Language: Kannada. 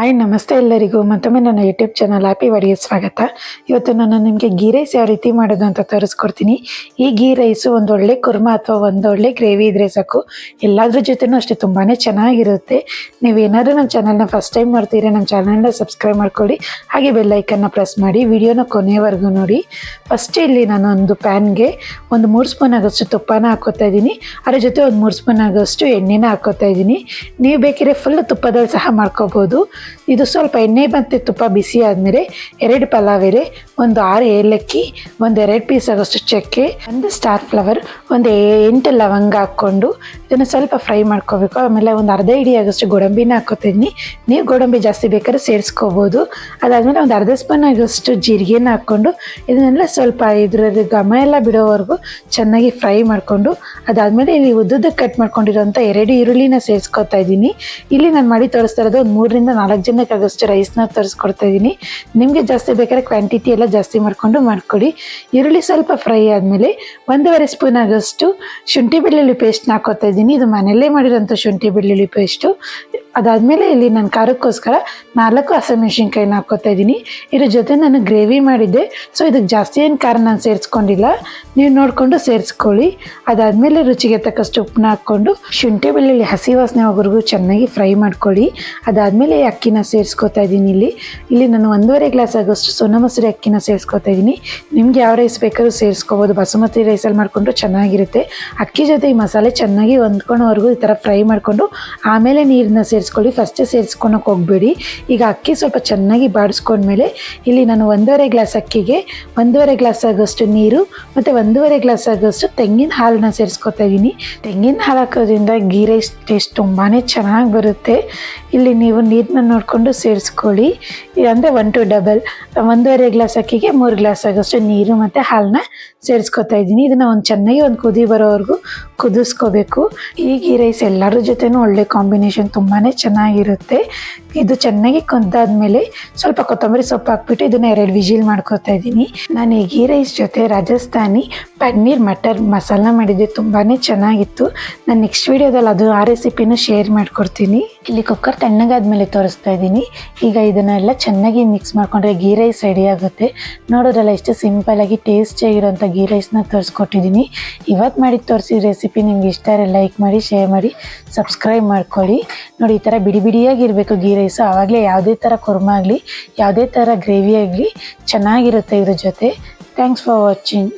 ಹಾಯ್, ನಮಸ್ತೆ ಎಲ್ಲರಿಗೂ. ಮತ್ತೊಮ್ಮೆ ನನ್ನ ಯೂಟ್ಯೂಬ್ ಚಾನಲ್ ಹ್ಯಾಪಿ ವರಿಯ ಸ್ವಾಗತ. ಇವತ್ತು ನಾನು ನಿಮಗೆ ಗೀ ರೈಸ್ ಯಾವ ರೀತಿ ಮಾಡೋದು ಅಂತ ತೋರಿಸ್ಕೊಡ್ತೀನಿ. ಈ ಗೀ ರೈಸು ಒಂದೊಳ್ಳೆ ಕುರ್ಮ ಅಥವಾ ಒಂದೊಳ್ಳೆ ಗ್ರೇವಿ ಇದ್ರೆ ಸಾಕು. ಎಲ್ಲದ್ರ ಜೊತೆನೂ ಅಷ್ಟೇ ತುಂಬಾ ಚೆನ್ನಾಗಿರುತ್ತೆ. ಏನಾದರೂ ನಮ್ಮ ಚಾನಲ್ನ ಫಸ್ಟ್ ಟೈಮ್ ನೋಡ್ತೀರಾ ನಮ್ಮ ಚಾನಲ್ನ ಸಬ್ಸ್ಕ್ರೈಬ್ ಮಾಡ್ಕೊಳ್ಳಿ. ಹಾಗೆ ಬೆಲ್ಲೈಕನ್ನ ಪ್ರೆಸ್ ಮಾಡಿ. ವಿಡಿಯೋನ ಕೊನೆಯವರೆಗೂ ನೋಡಿ. ಫಸ್ಟ್ ಇಲ್ಲಿ ನಾನು ಒಂದು ಪ್ಯಾನ್ಗೆ ಒಂದು ಮೂರು ಸ್ಪೂನ್ ಆಗೋಷ್ಟು ತುಪ್ಪನ ಹಾಕೋತಾ ಇದ್ದೀನಿ. ಅದ್ರ ಜೊತೆ ಒಂದು ಮೂರು ಸ್ಪೂನ್ ಆಗೋಷ್ಟು ಎಣ್ಣೆನ ಹಾಕೋತಾ ಇದ್ದೀನಿ. ನೀವು ಬೇಕಿದ್ರೆ ಫುಲ್ ತುಪ್ಪದಲ್ಲಿ ಸಹ ಮಾಡ್ಕೋಬೋದು. ಇದು ಸ್ವಲ್ಪ ಎಣ್ಣೆ ಮತ್ತು ತುಪ್ಪ ಬಿಸಿ ಆದಮೇಲೆ ಎರಡು ಪಲಾವ್ ಎಲೆ ಒಂದು ಆರು ಏಲಕ್ಕಿ, ಒಂದು ಎರಡು ಪೀಸ್ ಆಗೋಷ್ಟು ಚಕ್ಕೆ, ಒಂದು ಸ್ಟಾರ್ ಫ್ಲವರ್ ಒಂದು ಎಂಟು ಲವಂಗ ಹಾಕ್ಕೊಂಡು ಇದನ್ನು ಸ್ವಲ್ಪ ಫ್ರೈ ಮಾಡ್ಕೋಬೇಕು. ಆಮೇಲೆ ಒಂದು ಅರ್ಧ ಇಡಿ ಆಗೋಷ್ಟು ಗೋಡಂಬಿನ ಹಾಕೋತೀನಿ. ನೀವು ಗೋಡಂಬಿ ಜಾಸ್ತಿ ಬೇಕಾದ್ರೆ ಸೇರಿಸ್ಕೋಬೋದು. ಅದಾದಮೇಲೆ ಒಂದು ಅರ್ಧ ಸ್ಪೂನ್ ಆಗೋಷ್ಟು ಜೀರಿಗೆನ ಹಾಕ್ಕೊಂಡು ಇದನ್ನೆಲ್ಲ ಸ್ವಲ್ಪ ಇದರಲ್ಲಿ ಘಮ ಎಲ್ಲ ಬಿಡೋವರೆಗೂ ಚೆನ್ನಾಗಿ ಫ್ರೈ ಮಾಡಿಕೊಂಡು, ಅದಾದಮೇಲೆ ಇಲ್ಲಿ ಉದ್ದುದ್ದಕ್ಕೆ ಕಟ್ ಮಾಡ್ಕೊಂಡಿರೋಂಥ ಎರಡು ಈರುಳ್ಳಿನ ಸೇರಿಸ್ಕೊತಾ ಇದ್ದೀನಿ. ಇಲ್ಲಿ ನಾನು ಮಾಡಿ ತೋರಿಸ್ತಾ ಇರೋದು ಒಂದು ಮೂರರಿಂದ ನಾಲ್ಕು ಜನಕ್ಕೆ ಆಗೋಷ್ಟು ರೈಸ್ನ ತೋರಿಸ್ಕೊಡ್ತಾ ಇದ್ದೀನಿ. ನಿಮಗೆ ಜಾಸ್ತಿ ಬೇಕಾದ್ರೆ ಕ್ವಾಂಟಿಟಿ ಎಲ್ಲ ಜಾಸ್ತಿ ಮಾಡಿಕೊಂಡು ಮಾಡ್ಕೊಡಿ. ಈರುಳ್ಳಿ ಸ್ವಲ್ಪ ಫ್ರೈ ಆದಮೇಲೆ ಒಂದೂವರೆ ಸ್ಪೂನ್ ಆಗೋಷ್ಟು ಶುಂಠಿ ಬೆಳ್ಳುಳ್ಳಿ ಪೇಸ್ಟ್ನ ಹಾಕೋತಾ ಇದ್ದೀನಿ. ಇದು ಮನೆಯಲ್ಲೇ ಮಾಡಿರೋಂಥ ಶುಂಠಿ ಬೆಳ್ಳುಳ್ಳಿ ಪೇಸ್ಟು ಅದಾದಮೇಲೆ ಇಲ್ಲಿ ನಾನು ಖಾರಕ್ಕೋಸ್ಕರ ನಾಲ್ಕು ಹಸಿಮೆಣ್ಸಿನ್ಕಾಯಿನ ಹಾಕ್ಕೋತಾ ಇದ್ದೀನಿ ಇದ್ರ ಜೊತೆ ನಾನು ಗ್ರೇವಿ ಮಾಡಿದ್ದೆ. ಸೊ ಇದಕ್ಕೆ ಜಾಸ್ತಿ ಏನು ಖಾರ ನಾನು ಸೇರಿಸ್ಕೊಂಡಿಲ್ಲ. ನೀವು ನೋಡಿಕೊಂಡು ಸೇರಿಸ್ಕೊಳ್ಳಿ. ಅದಾದಮೇಲೆ ರುಚಿಗೆ ತಕ್ಕಷ್ಟು ಉಪ್ಪನ್ನ ಹಾಕ್ಕೊಂಡು ಶುಂಠಿ ಬೆಳ್ಳುಳ್ಳಿ ಹಸಿ ವಾಸನೆ ಹೋಗೋವರೆಗೂ ಚೆನ್ನಾಗಿ ಫ್ರೈ ಮಾಡ್ಕೊಳ್ಳಿ. ಅದಾದಮೇಲೆ ಅಕ್ಕಿನ ಸೇರಿಸ್ಕೊತಾ ಇದ್ದೀನಿ ಇಲ್ಲಿ. ಇಲ್ಲಿ ನಾನು ಒಂದೂವರೆ ಗ್ಲಾಸ್ ಆಗೋಷ್ಟು ಸೋನ ಮಸೂರಿ ಅಕ್ಕಿನ ಸೇರಿಸ್ಕೊತಾ ಇದ್ದೀನಿ ನಿಮ್ಗೆ ಯಾವ ರೈಸ್ ಬೇಕಾದ್ರೂ ಸೇರಿಸ್ಕೋಬೋದು. ಬಸುಮತಿ ರೈಸಲ್ಲಿ ಮಾಡಿಕೊಂಡು ಚೆನ್ನಾಗಿರುತ್ತೆ. ಅಕ್ಕಿ ಜೊತೆ ಈ ಮಸಾಲೆ ಚೆನ್ನಾಗಿ ಹೊಂದ್ಕೊಳೋವರೆಗೂ ಈ ಥರ ಫ್ರೈ ಮಾಡಿಕೊಂಡು ಆಮೇಲೆ ನೀರನ್ನ ಸೇರಿಸ್ಕೊಳ್ಳಿ. ಫಸ್ಟೇ ಸೇರಿಸ್ಕೊಳಕ್ಕೆ ಹೋಗಬೇಡಿ. ಈಗ ಅಕ್ಕಿ ಸ್ವಲ್ಪ ಚೆನ್ನಾಗಿ ಬಾಡಿಸ್ಕೊಂಡ್ಮೇಲೆ ಇಲ್ಲಿ ನಾನು ಒಂದೂವರೆ ಗ್ಲಾಸ್ ಅಕ್ಕಿಗೆ ಒಂದೂವರೆ ಗ್ಲಾಸ್ ಆಗೋಷ್ಟು ನೀರು ಮತ್ತು ಒಂದೂವರೆ ಗ್ಲಾಸ್ ಆಗೋಷ್ಟು ತೆಂಗಿನ ಹಾಲನ್ನ ಸೇರಿಸ್ಕೊತಾ ಇದ್ದೀನಿ ತೆಂಗಿನ ಹಾಲು ಹಾಕೋದ್ರಿಂದ ಗೀ ರೈಸ್ ಟೇಸ್ಟ್ ತುಂಬಾ ಚೆನ್ನಾಗಿ ಬರುತ್ತೆ. ಇಲ್ಲಿ ನೀವು ನೀರನ್ನ ನೋಡಿಕೊಂಡು ಸೇರಿಸ್ಕೊಳ್ಳಿ. ಅಂದರೆ ಒನ್ ಟು ಡಬಲ್ ಒಂದೂವರೆ ಗ್ಲಾಸ್ ಅಕ್ಕಿಗೆ ಮೂರು ಗ್ಲಾಸ್ ಆಗೋಷ್ಟು ನೀರು ಮತ್ತು ಹಾಲನ್ನ ಸೇರಿಸ್ಕೊತಾ ಇದ್ದೀನಿ ಇದನ್ನು ಒಂದು ಚೆನ್ನಾಗಿ ಒಂದು ಕುದಿ ಬರೋವರೆಗೂ ಕುದಿಸ್ಕೋಬೇಕು. ಈ ಗೀ ರೈಸ್ ಎಲ್ಲರ ಜೊತೆನೂ ಒಳ್ಳೆ ಕಾಂಬಿನೇಷನ್ ತುಂಬಾ ಚೆನ್ನಾಗಿರುತ್ತೆ. ಇದು ಚೆನ್ನಾಗಿ ಕೊಂದಾದ್ಮೇಲೆ ಸ್ವಲ್ಪ ಕೊತ್ತಂಬರಿ ಸೊಪ್ಪು ಹಾಕ್ಬಿಟ್ಟು ಇದನ್ನ ಎರಡು ವಿಜಿಲ್ ಮಾಡ್ಕೊತಾ ಇದ್ದೀನಿ. ನಾನು ಈ ಗೀ ರೈಸ್ ಜೊತೆ ರಾಜಸ್ಥಾನಿ ಪನ್ನೀರ್ ಮಟರ್ ಮಸಾಲ ಮಾಡಿದ್ದೆ ತುಂಬಾ ಚೆನ್ನಾಗಿತ್ತು. ನಾನು ನೆಕ್ಸ್ಟ್ ವೀಡಿಯೋದಲ್ಲಿ ಅದು ಆ ರೆಸಿಪಿನೂ ಶೇರ್ ಮಾಡ್ಕೊಡ್ತೀನಿ. ಇಲ್ಲಿ ಕುಕ್ಕರ್ ತಣ್ಣಗಾದ್ಮೇಲೆ ತೋರಿಸ್ತಾ ಇದ್ದೀನಿ. ಈಗ ಇದನ್ನೆಲ್ಲ ಚೆನ್ನಾಗಿ ಮಿಕ್ಸ್ ಮಾಡ್ಕೊಂಡ್ರೆ ಗೀ ರೈಸ್ ರೆಡಿ ಆಗುತ್ತೆ. ನೋಡೋದ್ರಲ್ಲ ಎಷ್ಟು ಸಿಂಪಲಾಗಿ ಟೇಸ್ಟಿಯಾಗಿರೋಂಥ ಗೀ ರೈಸ್ನ ತೋರಿಸ್ಕೊಟ್ಟಿದ್ದೀನಿ. ಇವತ್ತು ಮಾಡಿ ತೋರಿಸಿದ ರೆಸಿಪಿ ನಿಮ್ಗೆ ಇಷ್ಟ ಲೈಕ್ ಮಾಡಿ ಶೇರ್ ಮಾಡಿ ಸಬ್ಸ್ಕ್ರೈಬ್ ಮಾಡ್ಕೊಳ್ಳಿ. ನೋಡಿ ಥರ ಬಿಡಿ ಬಿಡಿಯಾಗಿರಬೇಕು ಗೀ ರೈಸು ಆವಾಗಲೇ ಯಾವುದೇ ಥರ ಕುರ್ಮ ಆಗಲಿ, ಯಾವುದೇ ಥರ ಗ್ರೇವಿ ಆಗಲಿ, ಚೆನ್ನಾಗಿರುತ್ತೆ ಇದ್ರ ಜೊತೆ. Thanks for watching